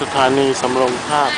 สถานีสำโรงภาพ